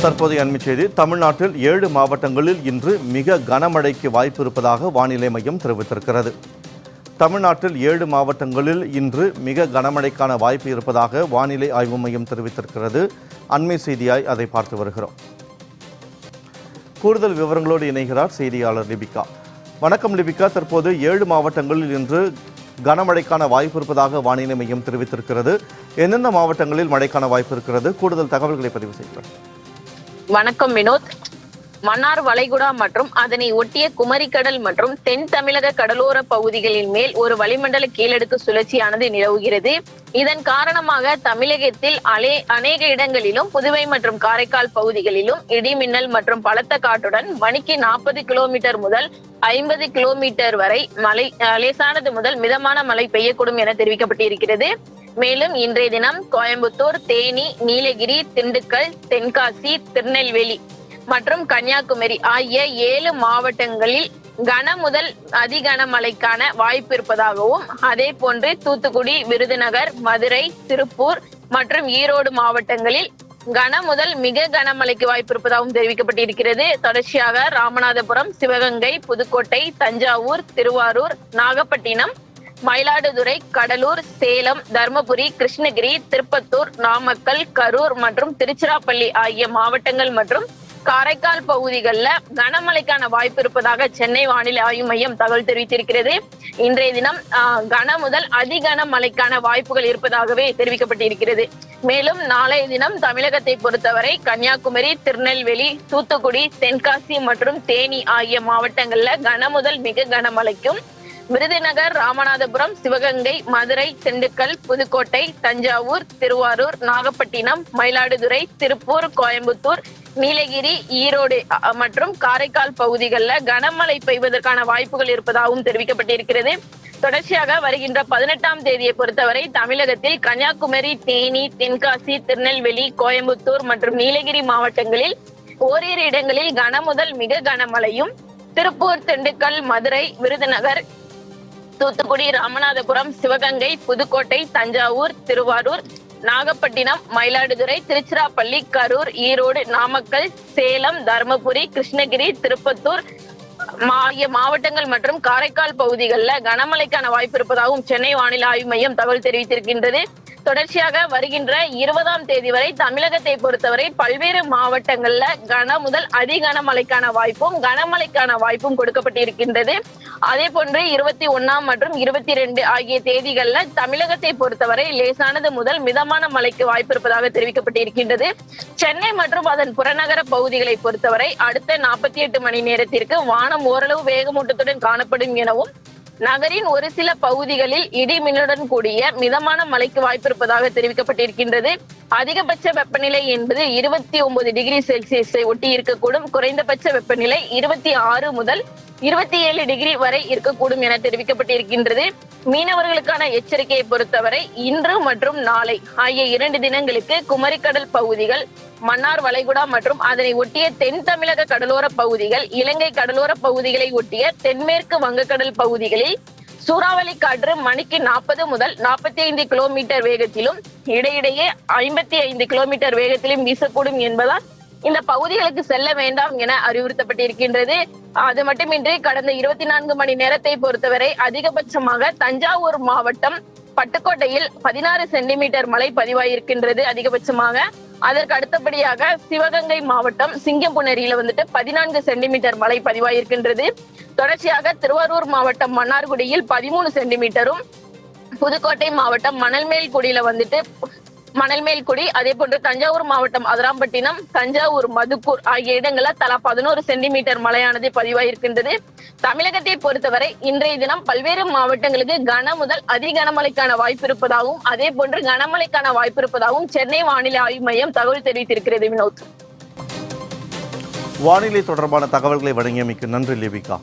தற்போதைய அண்மைச் செய்தி தமிழ்நாட்டில் ஏழு மாவட்டங்களில் இன்று மிக கனமழைக்கு வாய்ப்பு இருப்பதாக வானிலை மையம் தெரிவித்திருக்கிறது. தமிழ்நாட்டில் ஏழு மாவட்டங்களில் இன்று மிக கனமழைக்கான வாய்ப்பு இருப்பதாக வானிலை ஆய்வு மையம் தெரிவித்திருக்கிறது. அண்மை செய்தியாய் அதை பார்த்து வருகிறோம். கூடுதல் விவரங்களோடு இணைகிறார் செய்தியாளர் லிபிகா. வணக்கம் லிபிகா. தற்போது ஏழு மாவட்டங்களில் இன்று கனமழைக்கான வாய்ப்பு இருப்பதாக வானிலை மையம் தெரிவித்திருக்கிறது. எந்தெந்த மாவட்டங்களில் மழைக்கான வாய்ப்பு இருக்கிறது? கூடுதல் தகவல்களை பதிவு செய்கிறோம் வணக்கம் வினோத். மன்னார் வளைகுடா மற்றும் அதனை ஒட்டிய குமரிக்கடல் மற்றும் தென் தமிழக கடலோர பகுதிகளின் மேல் ஒரு வளிமண்டல கீழடுக்கு சுழற்சியானது நிலவுகிறது. இதன் காரணமாக தமிழகத்தில் அலே அநேக இடங்களிலும் புதுவை மற்றும் காரைக்கால் பகுதிகளிலும் இடிமின்னல் மற்றும் பலத்த காட்டுடன் மணிக்கு நாற்பது கிலோமீட்டர் முதல் ஐம்பது கிலோமீட்டர் வரை மழை லேசானது முதல் மிதமான மழை பெய்யக்கூடும் என தெரிவிக்கப்பட்டிருக்கிறது. மேலும் இன்றைய தினம் கோயம்புத்தூர் தேனி நீலகிரி திண்டுக்கல் தென்காசி திருநெல்வேலி மற்றும் கன்னியாகுமரி ஆகிய ஏழு மாவட்டங்களில் கன முதல் அதிகன மழைக்கான வாய்ப்பு இருப்பதாகவும் அதே போன்று தூத்துக்குடி விருதுநகர் மதுரை திருப்பூர் மற்றும் ஈரோடு மாவட்டங்களில் கன முதல் மிக கனமழைக்கு வாய்ப்பு இருப்பதாகவும் தெரிவிக்கப்பட்டிருக்கிறது. தொடர்ச்சியாக ராமநாதபுரம் சிவகங்கை புதுக்கோட்டை தஞ்சாவூர் திருவாரூர் நாகப்பட்டினம் மயிலாடுதுறை கடலூர் சேலம் தருமபுரி கிருஷ்ணகிரி திருப்பத்தூர் நாமக்கல் கரூர் மற்றும் திருச்சிராப்பள்ளி ஆகிய மாவட்டங்கள் மற்றும் காரைக்கால் பகுதிகளில் கனமழைக்கான வாய்ப்பு இருப்பதாக சென்னை வானிலை ஆய்வு மையம் தகவல் தெரிவித்திருக்கிறது. இன்றைய தினம் ஆஹ், கன முதல் அதிகன மழைக்கான வாய்ப்புகள் இருப்பதாகவே தெரிவிக்கப்பட்டிருக்கிறது. மேலும் நாளைய தினம் தமிழகத்தை பொறுத்தவரை கன்னியாகுமரி திருநெல்வேலி தூத்துக்குடி தென்காசி மற்றும் தேனி ஆகிய மாவட்டங்கள்ல கன முதல் மிக கனமழைக்கும் விருதுநகர் ராமநாதபுரம் சிவகங்கை மதுரை திண்டுக்கல் புதுக்கோட்டை தஞ்சாவூர் திருவாரூர் நாகப்பட்டினம் மயிலாடுதுறை திருப்பூர் கோயம்புத்தூர் நீலகிரி ஈரோடு மற்றும் காரைக்கால் பகுதிகளில் கனமழை பெய்வதற்கான வாய்ப்புகள் இருப்பதாகவும் தெரிவிக்கப்பட்டிருக்கிறது. தொடர்ச்சியாக வருகின்ற பதினெட்டாம் தேதியை பொறுத்தவரை தமிழகத்தில் கன்னியாகுமரி தேனி தென்காசி திருநெல்வேலி கோயம்புத்தூர் மற்றும் நீலகிரி மாவட்டங்களில் ஓரிரு இடங்களில் கன முதல் மிக கனமழையும் திருப்பூர் திண்டுக்கல் மதுரை விருதுநகர் தூத்துக்குடி ராமநாதபுரம் சிவகங்கை புதுக்கோட்டை தஞ்சாவூர் திருவாரூர் நாகப்பட்டினம் மயிலாடுதுறை திருச்சிராப்பள்ளி கரூர் ஈரோடு நாமக்கல் சேலம் தருமபுரி கிருஷ்ணகிரி திருப்பத்தூர் ஆகிய மாவட்டங்கள் மற்றும் காரைக்கால் பகுதிகளில் கனமழைக்கான வாய்ப்பு இருப்பதாகவும் சென்னை வானிலை ஆய்வு மையம் தகவல் தெரிவித்திருக்கின்றது. தொடர்ச்சியாக வருகின்ற இருபதாம் தேதி வரை தமிழகத்தை பொறுத்தவரை பல்வேறு மாவட்டங்கள்ல கன முதல் அதி கனமழைக்கான வாய்ப்பும் கனமழைக்கான வாய்ப்பும் கொடுக்கப்பட்டிருக்கின்றது. அதே போன்று இருபத்தி ஒன்னாம் மற்றும் இருபத்தி ரெண்டு ஆகிய தேதிகள்ல தமிழகத்தை பொறுத்தவரை லேசானது முதல் மிதமான மழைக்கு வாய்ப்பு இருப்பதாக தெரிவிக்கப்பட்டிருக்கின்றது. சென்னை மற்றும் அதன் புறநகர பகுதிகளை பொறுத்தவரை அடுத்த நாற்பத்தி எட்டு மணி நேரத்திற்கு வானம் ஓரளவு வேகமூட்டத்துடன் காணப்படும் எனவும் நகரின் ஒரு சில பகுதிகளில் இடி மின்னுடன் கூடிய மிதமான மழைக்கு வாய்ப்பு இருப்பதாக தெரிவிக்கப்பட்டிருக்கின்றது. அதிகபட்ச வெப்பநிலை என்பது இருபத்தி ஒன்பது டிகிரி செல்சியஸை ஒட்டி இருக்கக்கூடும். குறைந்தபட்ச வெப்பநிலை இருபத்தி ஆறு முதல் இருபத்தி ஏழு டிகிரி வரை இருக்கக்கூடும் என தெரிவிக்கப்பட்டிருக்கின்றது. மீனவர்களுக்கான எச்சரிக்கையை பொறுத்தவரை இன்று மற்றும் நாளை ஆகிய இரண்டு தினங்களுக்கு குமரிக்கடல் பகுதிகள் மன்னார் வளைகுடா மற்றும் அதனை ஒட்டிய தென் தமிழக கடலோர பகுதிகள் இலங்கை கடலோர பகுதிகளை ஒட்டிய தென்மேற்கு வங்கக்கடல் பகுதிகளில் சூறாவளி காற்று மணிக்கு நாற்பது முதல் நாற்பத்தி ஐந்து கிலோமீட்டர் வேகத்திலும் இடையிடையே ஐம்பத்தி ஐந்து கிலோமீட்டர் வேகத்திலும் வீசக்கூடும் என்பதால் இந்த பகுதிகளுக்கு செல்ல வேண்டாம் என அறிவுறுத்தப்பட்டிருக்கின்றது. அது மட்டுமின்றி கடந்த இருபத்தி நான்கு மணி நேரத்தை பொறுத்தவரை அதிகபட்சமாக தஞ்சாவூர் மாவட்டம் பட்டுக்கோட்டையில் பதினாறு சென்டிமீட்டர் மழை பதிவாயிருக்கின்றது அதிகபட்சமாக. அதற்கு அடுத்தபடியாக சிவகங்கை மாவட்டம் சிங்கம்புணரியில வந்துட்டு பதினான்கு சென்டிமீட்டர் மழை பதிவாயிருக்கின்றது. தொடர்ச்சியாக திருவாரூர் மாவட்டம் மன்னார்குடியில் பதிமூணு சென்டிமீட்டரும் புதுக்கோட்டை மாவட்டம் மணல்மேல்குடியில வந்துட்டு மணல்மேல்குடி அதே போன்று தஞ்சாவூர் மாவட்டம் அதிராம்பட்டினம் தஞ்சாவூர் மதுக்கூர் ஆகிய இடங்களில் தலா பதினோரு சென்டிமீட்டர் மழையானது பதிவாயிருக்கின்றது. தமிழகத்தை பொறுத்தவரை இன்றைய தினம் பல்வேறு மாவட்டங்களுக்கு கன முதல் அதி கனமழைக்கான வாய்ப்பு இருப்பதாகவும் அதே போன்று கனமழைக்கான வாய்ப்பு இருப்பதாகவும் சென்னை வானிலை ஆய்வு மையம் தகவல் தெரிவித்திருக்கிறது வினோத். வானிலை தொடர்பான தகவல்களை வழங்கியமைக்கு நன்றி லிபிகா.